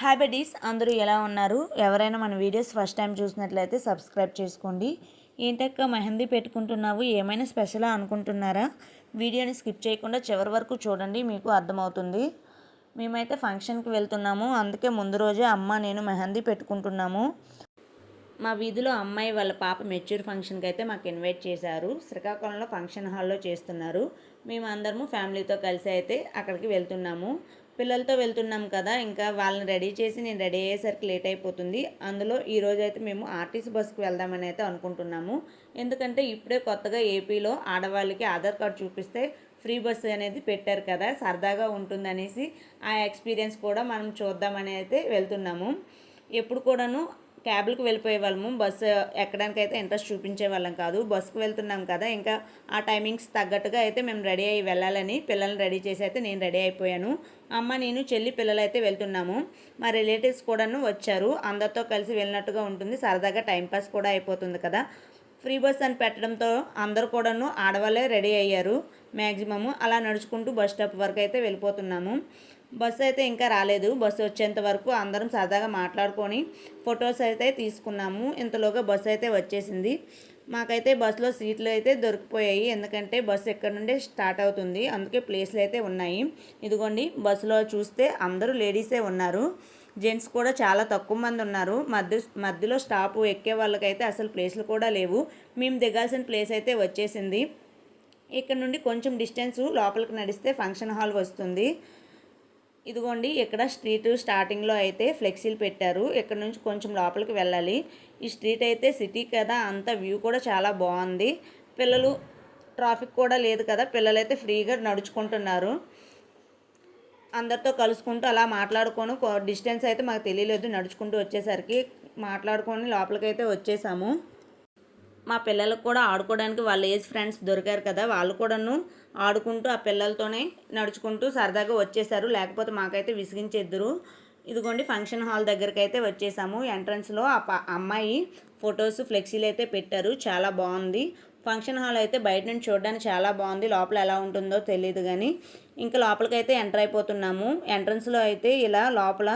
హ్యాబిటీస్ అందరూ ఎలా ఉన్నారు? ఎవరైనా మన వీడియోస్ ఫస్ట్ టైం చూసినట్లయితే సబ్స్క్రైబ్ చేసుకోండి. ఏంటక్క మెహందీ పెట్టుకుంటున్నావు? ఏమైనా స్పెషలా అనుకుంటున్నారా? వీడియోని స్కిప్ చేయకుండా చివరి వరకు చూడండి మీకు అర్థమవుతుంది. మేమైతే ఫంక్షన్కి వెళ్తున్నాము. అందుకే ముందు రోజే అమ్మ నేను మెహందీ పెట్టుకుంటున్నాము. మా వీధిలో అమ్మాయి వాళ్ళ పాప మెచ్యూర్ ఫంక్షన్కి అయితే మాకు ఇన్వైట్ చేశారు. శ్రీకాకుళంలో ఫంక్షన్ హాల్లో చేస్తున్నారు. మేము అందరము ఫ్యామిలీతో కలిసి అయితే అక్కడికి వెళ్తున్నాము. పిల్లలతో వెళ్తున్నాం కదా ఇంకా వాళ్ళని రెడీ చేసి నేను రెడీ అయ్యేసరికి లేట్ అయిపోతుంది. అందులో ఈరోజు అయితే మేము ఆర్టీసీ బస్కి వెళ్దామని అయితే అనుకుంటున్నాము. ఎందుకంటే ఇప్పుడే కొత్తగా ఏపీలో ఆడవాళ్ళకి ఆధార్ కార్డు చూపిస్తే ఫ్రీ బస్సు అనేది పెట్టారు కదా సరదాగా ఉంటుందనేసి ఆ ఎక్స్పీరియన్స్ కూడా మనం చూద్దామని అయితే వెళ్తున్నాము. ఎప్పుడు కూడాను క్యాబ్లకు వెళ్ళిపోయే వాళ్ళము బస్సు ఎక్కడానికి అయితే ఇంట్రెస్ట్ చూపించే వాళ్ళం కాదు బస్సుకు వెళ్తున్నాం కదా ఇంకా ఆ టైమింగ్స్ తగ్గట్టుగా అయితే మేము రెడీ అయ్యి వెళ్ళాలని పిల్లల్ని రెడీ చేసి అయితే నేను రెడీ అయిపోయాను. అమ్మ నేను చెల్లి పిల్లలైతే వెళ్తున్నాము. మా రిలేటివ్స్ కూడాను వచ్చారు. అందరితో కలిసి వెళ్ళినట్టుగా ఉంటుంది. సరదాగా టైంపాస్ కూడా అయిపోతుంది కదా. ఫ్రీ బస్ అని పెట్టడంతో అందరు కూడాను ఆడవాళ్ళే రెడీ అయ్యారు మ్యాక్సిమము అలా నడుచుకుంటూ బస్ స్టాప్ వరకు అయితే వెళ్ళిపోతున్నాము. బస్సు అయితే ఇంకా రాలేదు. బస్సు వచ్చేంత వరకు అందరం సరదాగా మాట్లాడుకొని ఫొటోస్ అయితే తీసుకున్నాము. ఇంతలోగా బస్సు అయితే వచ్చేసింది. మాకైతే బస్సులో సీట్లు అయితే దొరికిపోయాయి. ఎందుకంటే బస్సు ఎక్కడి నుండే స్టార్ట్ అవుతుంది. అందుకే ప్లేస్లు అయితే ఉన్నాయి. ఇదిగోండి బస్సులో చూస్తే అందరూ లేడీసే ఉన్నారు. జెంట్స్ కూడా చాలా తక్కువ మంది ఉన్నారు. మధ్య మధ్యలో స్టాప్ ఎక్కే వాళ్ళకైతే అసలు ప్లేస్లు కూడా లేవు. మేము దిగాల్సిన ప్లేస్ అయితే వచ్చేసింది. ఇక్కడ నుండి కొంచెం డిస్టెన్స్ లోపలికి నడిస్తే ఫంక్షన్ హాల్ వస్తుంది. ఇదిగోండి ఇక్కడ స్ట్రీట్ స్టార్టింగ్లో అయితే ఫ్లెక్సీలు పెట్టారు. ఇక్కడ నుంచి కొంచెం లోపలికి వెళ్ళాలి. ఈ స్ట్రీట్ అయితే సిటీ కదా అంత వ్యూ కూడా చాలా బాగుంది. పిల్లలు ట్రాఫిక్ కూడా లేదు కదా పిల్లలు అయితే ఫ్రీగా నడుచుకుంటున్నారు. అందరితో కలుసుకుంటూ అలా మాట్లాడుకొని డిస్టెన్స్ అయితే మాకు తెలియలేదు. నడుచుకుంటూ వచ్చేసరికి మాట్లాడుకొని లోపలికైతే వచ్చేసాము. మా పిల్లలకు కూడా ఆడుకోవడానికి వాళ్ళ ఏజ్ ఫ్రెండ్స్ దొరికారు కదా వాళ్ళు కూడాను ఆడుకుంటూ ఆ పిల్లలతోనే నడుచుకుంటూ సరదాగా వచ్చేసారు. లేకపోతే మాకైతే విసిగించేద్దరు. ఇదిగోండి ఫంక్షన్ హాల్ దగ్గరికి అయితే వచ్చేసాము. ఎంట్రన్స్లో ఆ అమ్మాయి ఫొటోస్ ఫ్లెక్సీలు అయితే పెట్టారు. చాలా బాగుంది. ఫంక్షన్ హాల్ అయితే బయట నుంచి చూడడానికి చాలా బాగుంది. లోపల ఎలా ఉంటుందో తెలియదు కానీ ఇంకా లోపలికైతే ఎంటర్ అయిపోతున్నాము. ఎంట్రన్స్లో అయితే ఇలా లోపల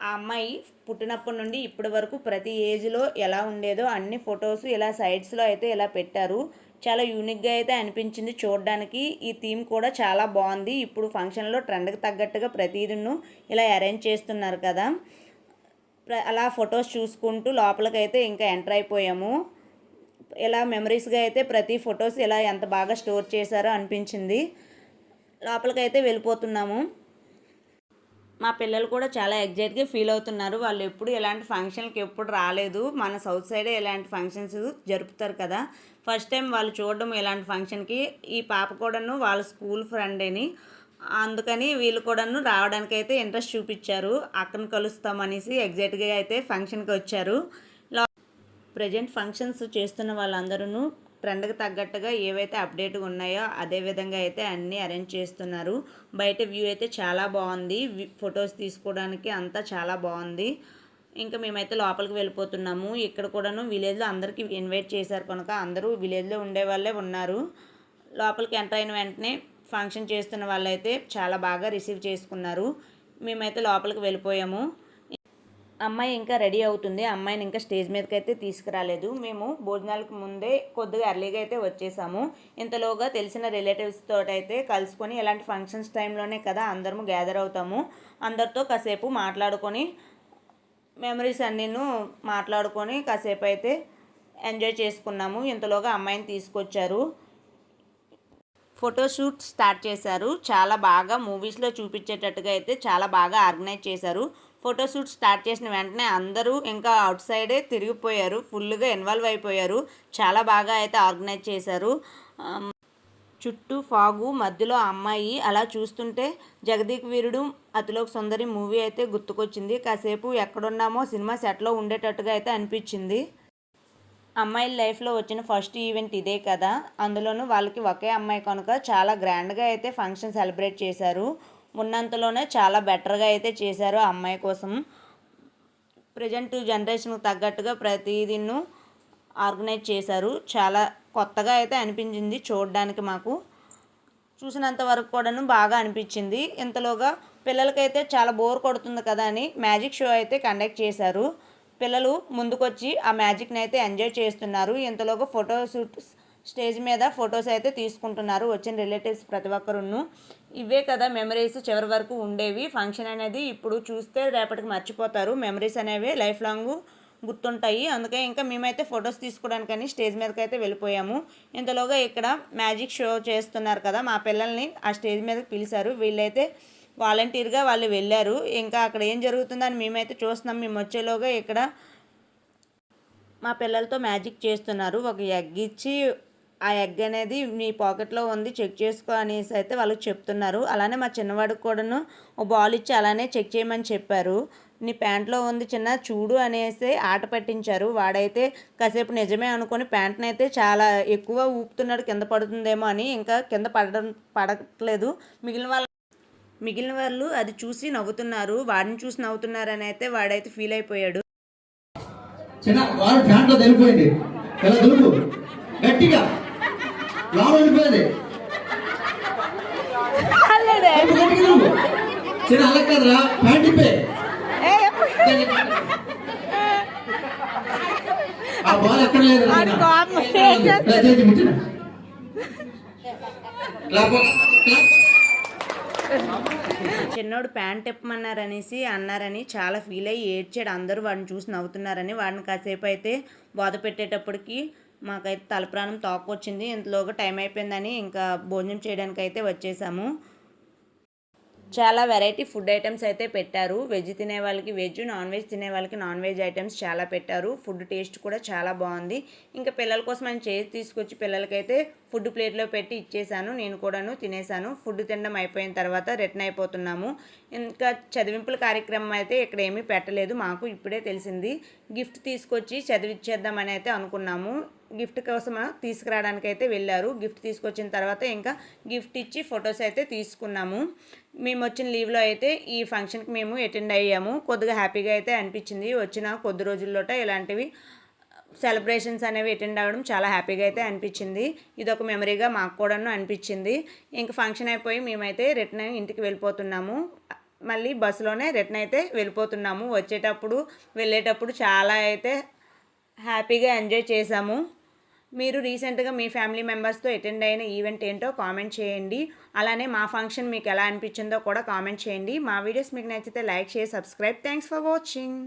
ఆ అమ్మాయి పుట్టినప్పటి నుండి ఇప్పటి వరకు ప్రతి ఏజ్లో ఎలా ఉండేదో అన్ని ఫొటోస్ ఇలా సైడ్స్లో అయితే ఇలా పెట్టారు. చాలా యూనిక్గా అయితే అనిపించింది చూడడానికి. ఈ థీమ్ కూడా చాలా బాగుంది. ఇప్పుడు ఫంక్షన్లో ట్రెండ్కి తగ్గట్టుగా ప్రతిదీను ఇలా అరేంజ్ చేస్తున్నారు కదా. అలా ఫొటోస్ చూసుకుంటూ లోపలికైతే ఇంకా ఎంటర్ అయిపోయాము. ఇలా మెమరీస్గా అయితే ప్రతి ఫొటోస్ ఇలా ఎంత బాగా స్టోర్ చేశారో అనిపించింది. లోపలికైతే వెళ్ళిపోతున్నాము. మా పిల్లలు కూడా చాలా ఎగ్జైట్గా ఫీల్ అవుతున్నారు. వాళ్ళు ఎప్పుడు ఇలాంటి ఫంక్షన్కి ఎప్పుడు రాలేదు. మన సౌత్ సైడే ఇలాంటి ఫంక్షన్స్ జరుపుతారు కదా. ఫస్ట్ టైం వాళ్ళు చూడడం ఇలాంటి ఫంక్షన్కి ఈ పాప కూడాను వాళ్ళ స్కూల్ ఫ్రెండేని అందుకని వీళ్ళు కూడాను రావడానికి అయితే ఇంట్రెస్ట్ చూపించారు. అక్కను కలుస్తామనేసి ఎగ్జైట్గా అయితే ఫంక్షన్కి వచ్చారు. ప్రజెంట్ ఫంక్షన్స్ చేస్తున్న వాళ్ళందరూ ట్రెండ్కి తగ్గట్టుగా ఏవైతే అప్డేట్గా ఉన్నాయో అదే విధంగా అయితే అన్నీ అరేంజ్ చేస్తున్నారు. బయట వ్యూ అయితే చాలా బాగుంది. ఫొటోస్ తీసుకోవడానికి అంతా చాలా బాగుంది. ఇంకా మేమైతే లోపలికి వెళ్ళిపోతున్నాము. ఇక్కడ కూడాను విలేజ్లో అందరికీ ఇన్వైట్ చేశారు కనుక అందరూ విలేజ్లో ఉండే వాళ్ళే ఉన్నారు. లోపలికి ఎంటర్ అయిన వెంటనే ఫంక్షన్ చేస్తున్న వాళ్ళైతే చాలా బాగా రిసీవ్ చేసుకున్నారు. మేమైతే లోపలికి వెళ్ళిపోయాము. అమ్మాయి ఇంకా రెడీ అవుతుంది. అమ్మాయిని ఇంకా స్టేజ్ మీదకి అయితే తీసుకురాలేదు. మేము భోజనాలకు ముందే కొద్దిగా ఎర్లీగా అయితే వచ్చేసాము. ఇంతలోగా తెలిసిన రిలేటివ్స్ తోటైతే అయితే కలుసుకొని ఇలాంటి ఫంక్షన్స్ టైంలోనే కదా అందరము గ్యాదర్ అవుతాము. అందరితో కాసేపు మాట్లాడుకొని మెమరీస్ అన్నీను మాట్లాడుకొని కాసేపు అయితే ఎంజాయ్ చేసుకున్నాము. ఇంతలోగా అమ్మాయిని తీసుకొచ్చారు. ఫోటోషూట్ స్టార్ట్ చేశారు. చాలా బాగా మూవీస్లో చూపించేటట్టుగా అయితే చాలా బాగా ఆర్గనైజ్ చేశారు. ఫోటోషూట్ స్టార్ట్ చేసిన వెంటనే అందరూ ఇంకా అవుట్ సైడే తిరిగిపోయారు ఫుల్గా ఇన్వాల్వ్ అయిపోయారు. చాలా బాగా అయితే ఆర్గనైజ్ చేశారు. చుట్టూ ఫాగు మధ్యలో అమ్మాయి. అలా చూస్తుంటే జగదీక్ వీరుడు అతిలోక్ సుందరి మూవీ అయితే గుర్తుకొచ్చింది. కాసేపు ఎక్కడున్నామో సినిమా సెట్లో ఉండేటట్టుగా అయితే అనిపించింది. అమ్మాయిల లైఫ్లో వచ్చిన ఫస్ట్ ఈవెంట్ ఇదే కదా. అందులోనూ వాళ్ళకి ఒకే అమ్మాయి కనుక చాలా గ్రాండ్గా అయితే ఫంక్షన్ సెలబ్రేట్ చేశారు. ఉన్నంతలోనే చాలా బెటర్గా అయితే చేశారు ఆ అమ్మాయి కోసం. ప్రజెంట్ జనరేషన్కి తగ్గట్టుగా ప్రతిదీను ఆర్గనైజ్ చేశారు. చాలా కొత్తగా అయితే అనిపించింది చూడడానికి మాకు. చూసినంత వరకు కూడాను బాగా అనిపించింది. ఇంతలోగా పిల్లలకైతే చాలా బోర్ కొడుతుంది కదా అని మ్యాజిక్ షో అయితే కండక్ట్ చేశారు. పిల్లలు ముందుకొచ్చి ఆ మ్యాజిక్ని అయితే ఎంజాయ్ చేస్తున్నారు. ఇంతలోగా ఫోటో షూట్ స్టేజ్ మీద ఫొటోస్ అయితే తీసుకుంటున్నారు. వచ్చిన రిలేటివ్స్ ప్రతి ఒక్కరును ఇవే కదా మెమరీస్ చివరి వరకు ఉండేవి. ఫంక్షన్ అనేది ఇప్పుడు చూస్తే రేపటికి మర్చిపోతారు. మెమరీస్ అనేవి లైఫ్ లాంగ్ గుర్తుంటాయి. అందుకే ఇంకా మేమైతే ఫొటోస్ తీసుకోవడానికని స్టేజ్ మీదకి అయితే వెళ్ళిపోయాము. ఇంతలోగా ఇక్కడ మ్యాజిక్ షో చేస్తున్నారు కదా మా పిల్లల్ని ఆ స్టేజ్ మీదకి పిలిచారు. వీళ్ళైతే వాలంటీర్గా వాళ్ళు వెళ్ళారు. ఇంకా అక్కడ ఏం జరుగుతుందని మేమైతే చూస్తున్నాం. మేము వచ్చేలోగా ఇక్కడ మా పిల్లలతో మ్యాజిక్ చేస్తున్నారు. ఒక ఎగ్ ఇచ్చి ఆ ఎగ్ అనేది మీ పాకెట్లో ఉంది చెక్ చేసుకో అనేసి అయితే వాళ్ళకి చెప్తున్నారు. అలానే మా చిన్నవాడికి కూడాను ఓ బాల్ ఇచ్చి అలానే చెక్ చేయమని చెప్పారు. నీ ప్యాంట్లో ఉంది చిన్న చూడు అనేసి ఆట పట్టించారు. వాడైతే కాసేపు నిజమే అనుకొని ప్యాంట్ని అయితే చాలా ఎక్కువ ఊపుతున్నాడు కింద పడుతుందేమో అని. ఇంకా కింద పడడం పడట్లేదు. మిగిలిన వాళ్ళ మిగిలిన వాళ్ళు అది చూసి నవ్వుతున్నారు. వాడిని చూసి నవ్వుతున్నారని అయితే వాడైతే ఫీల్ అయిపోయాడు. చిన్న వాడు ప్యాంట్లో తెలిపోయింది. ఎలా గట్టిగా. అలా కదరా ఆ బాల్ ఎక్కడ లేదు. చిన్నోడు ప్యాంట్ ఇప్పమన్నారనేసి అన్నారని చాలా ఫీల్ అయ్యి ఏడ్చాడు. అందరూ వాడిని చూసి నవ్వుతున్నారని వాడిని కాసేపు అయితే బాధ పెట్టేటప్పటికి మాకైతే తలప్రాణం తోకొచ్చింది. ఇంతలోగా టైం అయిపోయిందని ఇంకా భోజనం చేయడానికి అయితే వచ్చేసాము. చాలా వెరైటీ ఫుడ్ ఐటమ్స్ అయితే పెట్టారు. వెజ్ తినే వాళ్ళకి వెజ్ నాన్ వెజ్ తినే వాళ్ళకి నాన్ వెజ్ ఐటమ్స్ చాలా పెట్టారు. ఫుడ్ టేస్ట్ కూడా చాలా బాగుంది. ఇంకా పిల్లల కోసం అని చేసి తీసుకొచ్చి పిల్లలకైతే ఫుడ్ ప్లేట్లో పెట్టి ఇచ్చేసాను. నేను కూడాను తినేసాను. ఫుడ్ తినడం అయిపోయిన తర్వాత రిటర్న్ అయిపోతున్నాము. ఇంకా చదివింపుల కార్యక్రమం అయితే ఇక్కడ ఏమీ పెట్టలేదు. మాకు ఇప్పుడే తెలిసింది. గిఫ్ట్ తీసుకొచ్చి చదివిచ్చేద్దామని అయితే అనుకున్నాము. గిఫ్ట్ కోసం తీసుకురావడానికి అయితే వెళ్ళారు. గిఫ్ట్ తీసుకొచ్చిన తర్వాత ఇంకా గిఫ్ట్ ఇచ్చి ఫొటోస్ అయితే తీసుకున్నాము. మేము వచ్చిన లీవ్లో అయితే ఈ ఫంక్షన్కి మేము అటెండ్ అయ్యాము. కొద్దిగా హ్యాపీగా అయితే అనిపించింది. వచ్చిన కొద్ది రోజుల్లోట ఇలాంటివి సెలబ్రేషన్స్ అనేవి అటెండ్ అవ్వడం చాలా హ్యాపీగా అయితే అనిపించింది. ఇది ఒక మెమరీగా మాకు కూడాను అనిపించింది. ఇంక ఫంక్షన్ అయిపోయి మేమైతే రిటర్న్ ఇంటికి వెళ్ళిపోతున్నాము. మళ్ళీ బస్సులోనే రిటర్న్ అయితే వెళ్ళిపోతున్నాము. వచ్చేటప్పుడు వెళ్ళేటప్పుడు చాలా అయితే హ్యాపీగా ఎంజాయ్ చేశాము. మీరు రీసెంట్గా మీ ఫ్యామిలీ మెంబర్స్తో అటెండ్ అయిన ఈవెంట్ ఏంటో కామెంట్ చేయండి. అలానే మా ఫంక్షన్ మీకు ఎలా అనిపించిందో కూడా కామెంట్ చేయండి. మా వీడియోస్ మీకు నచ్చితే లైక్ చేసి సబ్స్క్రైబ్. Thanks for watching.